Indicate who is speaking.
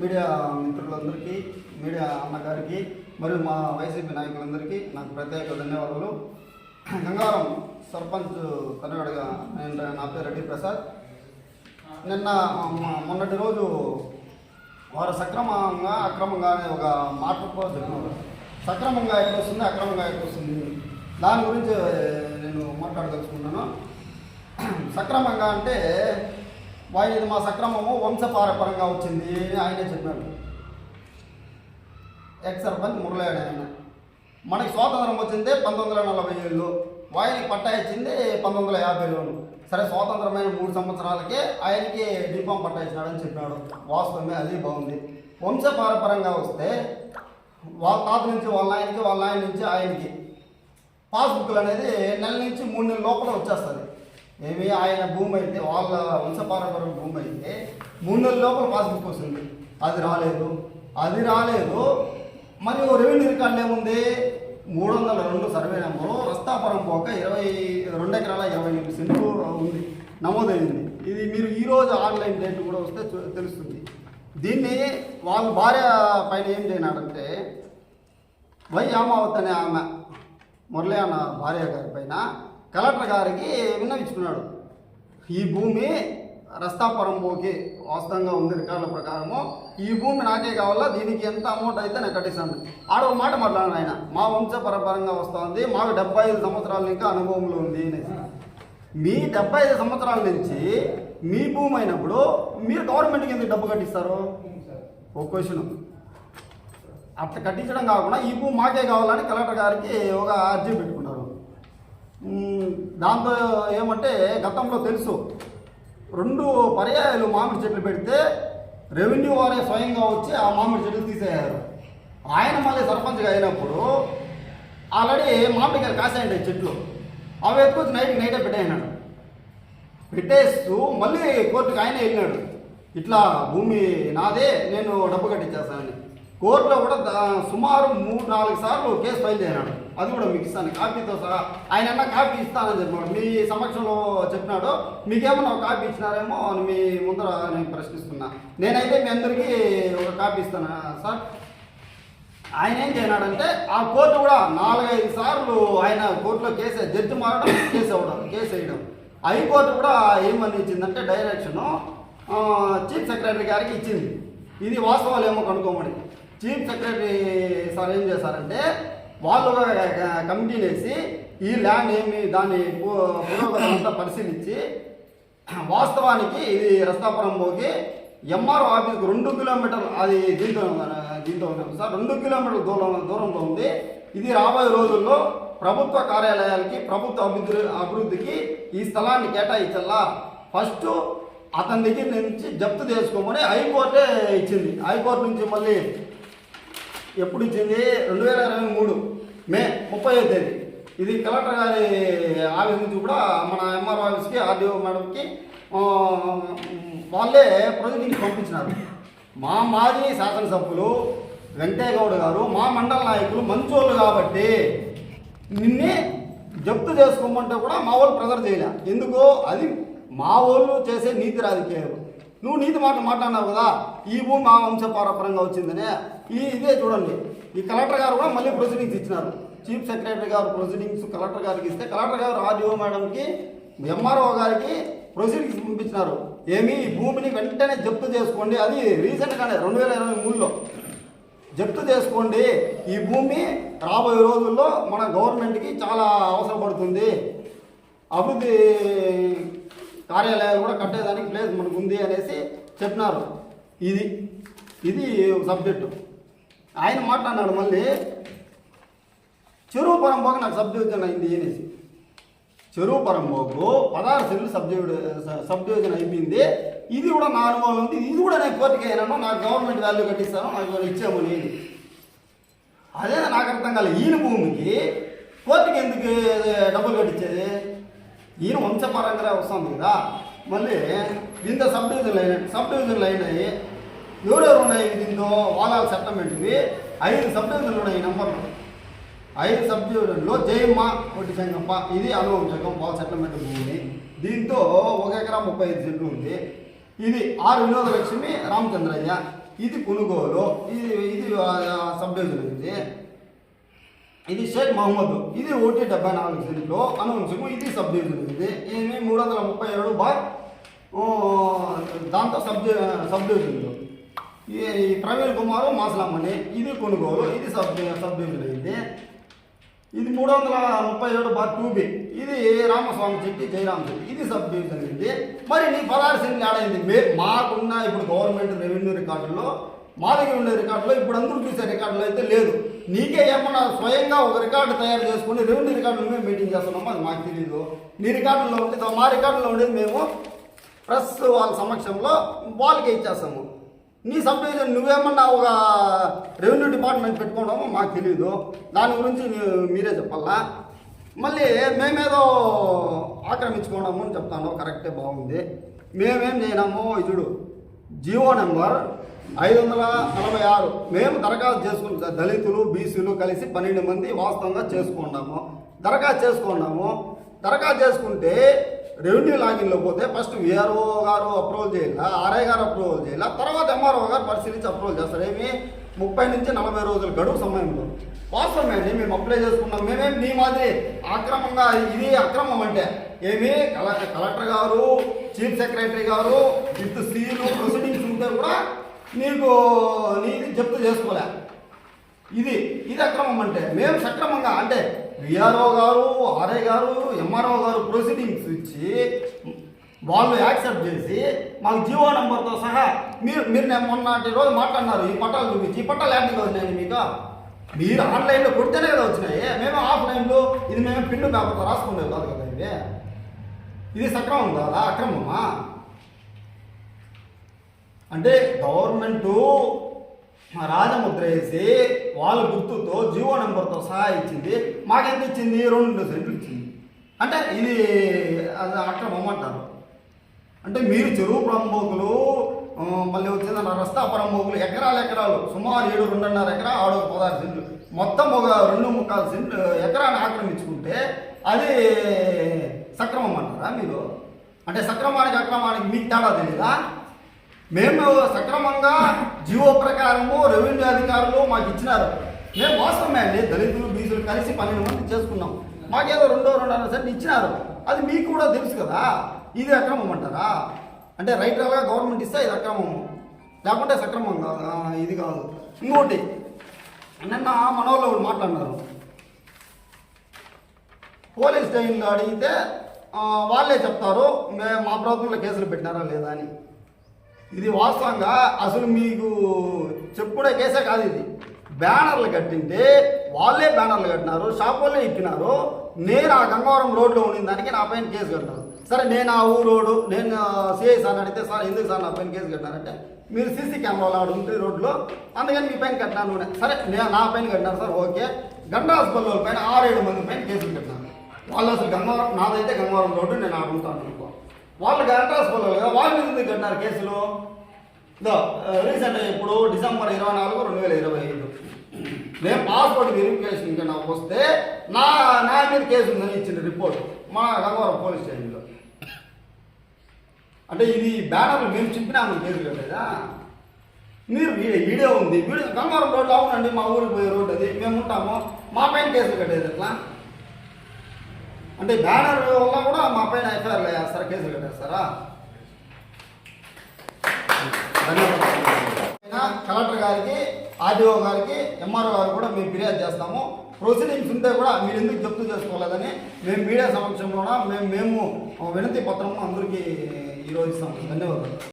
Speaker 1: Media మిత్రులందరికీ media అన్నగారికి మరియు మా వైసీపీ నాయకులందరికీ నాకు ప్రత్యేక ధన్యవాదాలు. గంగారం సర్పంచ్ కన్నడగా నేను నా పేరు రెడ్డి ప్రసాద్. నిన్న మొన్నటి రోజు వారు సక్రమంగా అక్రమంగా అనే ఒక మాట చెప్పినారు సక్రమంగా ఎట్లా వస్తుంది అక్రమంగా ఎట్లా వస్తుంది? దాని గురించి నేను మాట్లాడదలుచుకున్నాను సక్రమంగా అంటే వాయి ఇది మా సక్రమము వంశపారపరంగా వచ్చింది అని ఆయనే చెప్పాడు. ఎక్స్ సర్పంచ్ మురళాడు ఆయన. మనకి స్వాతంత్రం వచ్చింది పంతొమ్మిది వందల నలభై ఏళ్ళు. వాయికి పట్టా ఇచ్చింది పంతొమ్మిది వందల యాభై ఏళ్ళు సరే స్వాతంత్రమైన మూడు సంవత్సరాలకే ఆయనకి డిఫామ్ పట్టా ఇచ్చినాడని చెప్పాడు. వాస్తవమే అది బాగుంది. వంశపారపరంగా వస్తే వాళ్ళ తాత నుంచి వాళ్ళ ఆయనకి వాళ్ళ ఆయన నుంచి ఆయనకి పాస్బుక్లు అనేది నెల నుంచి మూడు నెలల లోపల వచ్చేస్తుంది ఏమి ఆయన భూమి అయితే వాళ్ళ వంశపారంపర్య భూమి అయితే మూడు నెలల లోపల పాస్బుక్ వస్తుంది. అది రాలేదు. అది రాలేదు. మరియు రెవెన్యూ రికార్డు ఏముంది? మూడు వందల రెండు సర్వే నెంబరు రస్తాపురం పోక ఇరవై రెండు ఎకరాల ఇరవై ఎనిమిది సెంట్లు ఉంది. నమోదైంది. ఇది మీరు ఈరోజు ఆన్లైన్ డేట్ కూడా వస్తే తెలుస్తుంది. దీన్ని వాళ్ళ భార్య పైన ఏం చేయనాడంటే వై యామావత్ అనే ఆమె మురళి అన్న భార్య గారి పైన కలెక్టర్ గారికి విన్నవించుకున్నాడు. ఈ భూమి రస్తాపురం భూకి వాస్తవంగా ఉంది రికార్డుల ప్రకారము. ఈ భూమి నాకే కావాలా? దీనికి ఎంత అమౌంట్ అయితే నేను కట్టిస్తాను. ఆడ ఒక మాట మాట్లాడాను ఆయన మా వంశ పరపరంగా వస్తుంది. మాకు డెబ్బై ఐదు సంవత్సరాల ఇంకా అనుభవంలో ఉంది అనేసి. మీ డెబ్బై ఐదు సంవత్సరాల నుంచి మీ భూమి అయినప్పుడు మీరు గవర్నమెంట్కి ఎందుకు డబ్బు కట్టిస్తారు? ఒక క్వశ్చన్ అట్లా కట్టించడం కాకుండా ఈ భూమి మాకే కావాలని కలెక్టర్ గారికి ఒక అర్జీ పెట్టుకున్నారు దాంతో ఏమంటే గతంలో తెలుసు. రెండు పర్యాయాలు మామిడి చెట్లు పెడితే రెవెన్యూ వారే స్వయంగా వచ్చి ఆ మామిడి చెట్లు తీసేయారు. ఆయన మళ్ళీ సర్పంచ్గా అయినప్పుడు ఆల్రెడీ మామిడికాయలు కాసాయండి చెట్లు. అవి ఎక్కువ నైట్కి నైటే పెట్టేసినాడు పెట్టేస్తూ మళ్ళీ కోర్టుకి ఆయన వెళ్ళినాడు. ఇట్లా భూమి నాదే నేను డబ్బు కట్టించేస్తానని. కోర్టులో కూడా సుమారు మూడు నాలుగు సార్లు కేసు ఫైల్ చేయనాడు అది కూడా మీకు ఇస్తాను కాపీతో సహా. ఆయన అన్న కాపీ ఇస్తానని చెప్పాడు మీ సమక్షంలో చెప్పినాడు మీకేమన్నా ఒక కాపీ ఇచ్చినారేమో అని మీ ముందర నేను ప్రశ్నిస్తున్నా. నేనైతే మీ అందరికీ ఒక కాపీ ఇస్తాను సార్? ఆయన ఏం చేయనాడంటే ఆ కోర్టు కూడా నాలుగైదు సార్లు ఆయన కోర్టులో కేసు జడ్జి మారడం కేసు అవ్వడం కేసు వేయడం. హైకోర్టు కూడా ఏమని ఇచ్చిందంటే డైరెక్షను చీఫ్ సెక్రటరీ గారికి ఇచ్చింది. ఇది వాస్తవాలు ఏమో కనుక్కోమని. చీఫ్ సెక్రటరీ సార్ ఏం చేశారంటే వాళ్ళు ఒక కమిటీని వేసి ఈ ల్యాండ్ ఏమి దాని పురోగతి అంతా పరిశీలించి వాస్తవానికి ఇది రస్తాపురం పోగి ఎంఆర్ఓ ఆఫీస్కి రెండు కిలోమీటర్లు అది దీంతో దీంతో సార్ రెండు కిలోమీటర్ల దూరం దూరంలో ఉంది. ఇది రాబోయే రోజుల్లో ప్రభుత్వ కార్యాలయాలకి ప్రభుత్వ అభివృద్ధి అభివృద్ధికి ఈ స్థలాన్ని కేటాయించల్లా ఫస్ట్ అతని దగ్గర నుంచి జప్తు చేసుకోమని హైకోర్టే ఇచ్చింది. హైకోర్టు నుంచి మళ్ళీ ఎప్పుడు ఇచ్చింది? రెండు వేల ఇరవై మూడు మే ముప్పై తేదీ. ఇది కలెక్టర్ గారి ఆఫీస్ నుంచి కూడా మన ఎంఆర్ ఆఫీస్కి ఆర్డీఓ మేడంకి వాళ్ళే ప్రతినిధికి పంపించినారు. మా మాజీ శాసనసభ్యులు వెంకయ్యగౌడ్ గారు మా మండల నాయకులు మంచోళ్ళు కాబట్టి నిన్నే జప్తు చేసుకోమంటే కూడా మా వాళ్ళు ప్రెజర్ చేయలే. ఎందుకు? అది మా వాళ్ళు చేసే నీతి రాజకీయాలు. నువ్వు నీతి మాట మాట్లాడినావు కదా ఈ భూమి మా వంశపారపరంగా వచ్చిందనే. ఈ ఇదే చూడండి. ఈ కలెక్టర్ గారు కూడా మళ్ళీ ప్రొసీడింగ్స్ ఇచ్చినారు. చీఫ్ సెక్రటరీ గారు ప్రొసీడింగ్స్ కలెక్టర్ గారికి ఇస్తే కలెక్టర్ గారు ఆర్డీఓ మేడంకి ఎంఆర్ఓ గారికి ప్రొసీడింగ్స్ పంపించినారు. ఏమి ఈ భూమిని వెంటనే జప్తు చేసుకోండి. అది రీసెంట్గానే రెండు వేల ఇరవై మూడులో. జప్తు చేసుకోండి. ఈ భూమి రాబోయే రోజుల్లో మన గవర్నమెంట్కి చాలా అవసరపడుతుంది. అభివృద్ధి కార్యాలయాలు కూడా కట్టేదానికి ప్లేస్ మనకు ఉంది అనేసి చెప్పినారు. ఇది ఇది సబ్జెక్టు ఆయన మాట్లాడినాడు మళ్ళీ చెరువు పరంపోక నాకు సబ్ డివిజన్ అయింది అనేసి. చెరువు పరంపోకు పదహారు సెల్లు సబ్ డివిజన్ సబ్ డివిజన్ అయిపోయింది. ఇది కూడా నా అనుభవం ఉంది. ఇది కూడా నేను కోర్టుకి అయినాను. నాకు గవర్నమెంట్ వాల్యూ కట్టిస్తాను. నాకు ఇచ్చాము నేను అదే నాకు అర్థం కాలేదు ఈయన భూమికి కోర్టుకి ఎందుకు డబ్బులు కట్టించేది? ఈయన వంశపరంగా వస్తుంది కదా. మళ్ళీ ఇంత సబ్ డివిజన్లు అయినాయి సబ్ డివిజన్లు అయినాయి ఎవరెవరు ఉన్నాయి దీంతో వాలాల సెటిల్మెంట్వి ఐదు సబ్ డివిజన్లు ఉన్నాయి ఈ నెంబర్లు ఐదు సబ్ డివిజన్లో జయమ్మ ఒకటి సంగప్ప ఇది అనువంశకం వాళ్ళ సెటిల్మెంట్ భూమి దీంతో ఒక ఎకరా ముప్పై ఐదు సెంట్లు ఉంది. ఇది ఆరు వినోదలక్ష్మి రామచంద్రయ్య. ఇది కొనుగోలు ఇది ఇది సబ్ డివిజన్ ఇది. ఇది షేక్ మహమ్మద్. ఇది ఓటీ డెబ్బై నాలుగు సెంట్లు అనువంశము ఇది సబ్ డివిజన్ ఇది ఇది మూడు వందల ముప్పై ఏడు బాయ్ దాంతో సబ్ సబ్ డివిజన్లు ఈ ప్రవీణ్ కుమారు మాసలమ్మని ఇది కొనుగోలు ఇది సబ్ సబ్ డివిజన్ ఇది ఇది మూడు వందల ముప్పై ఏడు బార్ టూ ఇది రామస్వామి చెట్టి జయరామ్ చెట్టి. ఇది సబ్ డివిజన్ ఇది మరి నీ పదహారు సెంట్లు ఆడైంది మాకున్న ఇప్పుడు గవర్నమెంట్ రెవెన్యూ రికార్డుల్లో మా దగ్గర ఉండే రికార్డులో ఇప్పుడు అందరూ చూసే రికార్డులో అయితే లేదు. నీకే ఏమన్నా స్వయంగా ఒక రికార్డు తయారు చేసుకుని రెవెన్యూ రికార్డులు మేము మీటింగ్ చేస్తున్నాము అది మాకు తెలియదు నీ రికార్డులో ఉండేది మా రికార్డులో ఉండేది మేము ప్రెస్ వాళ్ళ సమక్షంలో వాళ్ళకి ఇచ్చేస్తాము. నీ సబ్ డివిజన్ నువ్వేమన్నా ఒక రెవెన్యూ డిపార్ట్మెంట్ పెట్టుకోవడమో మాకు తెలియదు దాని గురించి మీరే చెప్పాలా? మళ్ళీ మేమేదో ఆక్రమించుకోవడము అని చెప్తాను. కరెక్టే బాగుంది. మేమేం చేయడము? చూడు జియో నెంబర్ ఐదు వందల నలభై ఆరు. మేము దరఖాస్తు చేసుకున్న దళితులు బీసీలు కలిసి పన్నెండు మంది వాస్తవంగా చేసుకున్నాము. దరఖాస్తు చేసుకున్నాము. దరఖాస్తు చేసుకుంటే రెవెన్యూ లాగిన్లో పోతే ఫస్ట్ విఆర్ఓ గారు అప్రూవల్ చేయాలా? ఆర్ఐ గారు అప్రూవల్ చేయాలా? తర్వాత ఎంఆర్ఓ గారు పరిశీలించి అప్రూవల్ చేస్తారు. ఏమి? ముప్పై నుంచి నలభై రోజుల గడువు సమయంలో. వాస్తవమేండి మేము అప్లై చేసుకున్నాం. మేమేం నీ మాదిరి అక్రమంగా ఇది అక్రమం అంటే ఏమి? కలెక్టర్ కలెక్టర్ గారు చీఫ్ సెక్రటరీ గారు విత్ సీలు ప్రొసీడింగ్స్ ఉంటే కూడా నీకు నీది జప్తు చేసుకోలే. ఇది ఇది అక్రమం అంటే మేము సక్రమంగా అంటే విఆర్ఓ గారు ఆర్ఐ గారు ఎంఆర్ఓ గారు ప్రొసీడింగ్స్ ఇచ్చి వాళ్ళు యాక్సెప్ట్ చేసి మాకు జీవో నెంబర్తో సహా మీరు మీరు నేను మొన్నటి రోజు మాట్లాడినారు ఈ పట్టాలు చూపించి ఈ పట్టాలు యాక్టివ్గా వచ్చినాయి మీకు. మీరు ఆన్లైన్లో కొడితేనే కదా వచ్చినాయి. మేము ఆఫ్లైన్లో ఇది మేము పిన్ను పేపర్తో రాసుకునేది కాదు కదా ఇవి ఇది సక్రమం కాదా? అక్రమమా? అంటే గవర్నమెంటు రాజముద్ర వేసి వాళ్ళ గుర్తుతో జియో నెంబర్తో సహా ఇచ్చింది. మాకెంత ఇచ్చింది? రెండు సెంట్లు ఇచ్చింది. అంటే ఇది అది అక్రమం అంటారు అంటే మీరు చెరువు ప్రముఖులు మళ్ళీ వచ్చిందన్న రస్తా ప్రముఖులు ఎకరాలు ఎకరాలు సుమారు ఏడు రెండున్నర ఎకరా ఆడు పదహారు సెంట్లు. మొత్తం ఒక రెండు ముక్కాలు సెంట్లు ఎకరాన్ని ఆక్రమించుకుంటే అది సక్రమం అంటారా మీరు? అంటే సక్రమానికి అక్రమానికి మీకు తేడా తెలీదా? మేము సక్రమంగా జీవో ప్రకారము రెవెన్యూ అధికారులు మాకు ఇచ్చినారు. మేము వాస్తవమే అండి దళితులు బీజులు కలిసి పన్నెండు మంది చేసుకున్నాం. మాకేదో రెండో రెండున్నర సెంట్ ఇచ్చినారు. అది మీకు కూడా తెలుసు కదా ఇది అక్రమం అంటారా? అంటే రైటర్గా గవర్నమెంట్ ఇస్తే ఇది అక్రమం. లేకుంటే సక్రమం కాదు ఇది కాదు. ఇంకోటి నిన్న మనోళ్ళు ఒకడు మాట్లాడినారు. పోలీస్ స్టేషన్లో అడిగితే వాళ్ళే చెప్తారు మా ప్రభుత్వంలో కేసులు పెట్టినారా లేదా అని. ఇది వాస్తవంగా అసలు మీకు చెప్పుడే కేసే కాదు ఇది. బ్యానర్లు కట్టింటే వాళ్ళే బ్యానర్లు కట్టినారు షాప్ వాళ్ళే ఎక్కినారు నేను ఆ గంగవరం రోడ్లో ఉండిన దానికి నా పైన కేసు కట్టారు. సరే నేను ఆ ఊరు రోడ్డు నేను సిఐ సార్ అడిగితే సార్ ఎందుకు సార్ నా పైన కేసు కట్టారంటే మీరు సీసీ కెమెరాలు ఆడు ఉంటుంది రోడ్లో అందుకని మీ పైన కట్టినాను సరే నేను నా పైన కట్టినారు సార్ ఓకే. గండా హాస్పిటల్ పైన ఆరేడు మంది పైన కేసులు కట్టినాను వాళ్ళు అసలు గంగవరం నాదైతే గంగవరం రోడ్డు నేను ఆడుకుంటాను అనుకో. వాళ్ళకి అడ్రస్ హాస్పిటల్ కదా. మీద ఎందుకు కట్టినారు కేసులు? ఇదో రీసెంట్ ఇప్పుడు డిసెంబర్ ఇరవై నాలుగు రెండు వేల ఇరవై ఐదు. నేను పాస్పోర్ట్ వెరిఫికేషన్ ఇంకా నాకు వస్తే నా నా మీద కేసు ఉందని ఇచ్చిన రిపోర్ట్ మా గంగవరం పోలీస్ స్టేషన్లో. అంటే ఇది బ్యానర్లు మేము చింపినాము కేసు కట్టేదా మీరు వీ- వీడియో ఉంది. వీడియో గంగవరం రోడ్ అవునండి మా ఊరికి పోయే రోడ్డు అది. మేము ఉంటాము. మా పైన కేసులు కట్టేది ఎట్లా? అంటే బ్యానర్ వల్ల కూడా మా పైన ఎఫ్ఐఆర్లు వేస్తారా కేసులు కట్టేస్తారా ధన్యవాదాలు. కలెక్టర్ గారికి ఆర్డీఓ గారికి ఎంఆర్ఓ గారు కూడా మేము ఫిర్యాదు చేస్తాము. ప్రొసీడింగ్స్ ఉంటే కూడా మీరు ఎందుకు జప్తు చేసుకోలేదని మేము మీడియా సమక్షంలోన మేము మేము వినతి పత్రము అందరికీ ఈరోజు ఇస్తాము. ధన్యవాదాలు.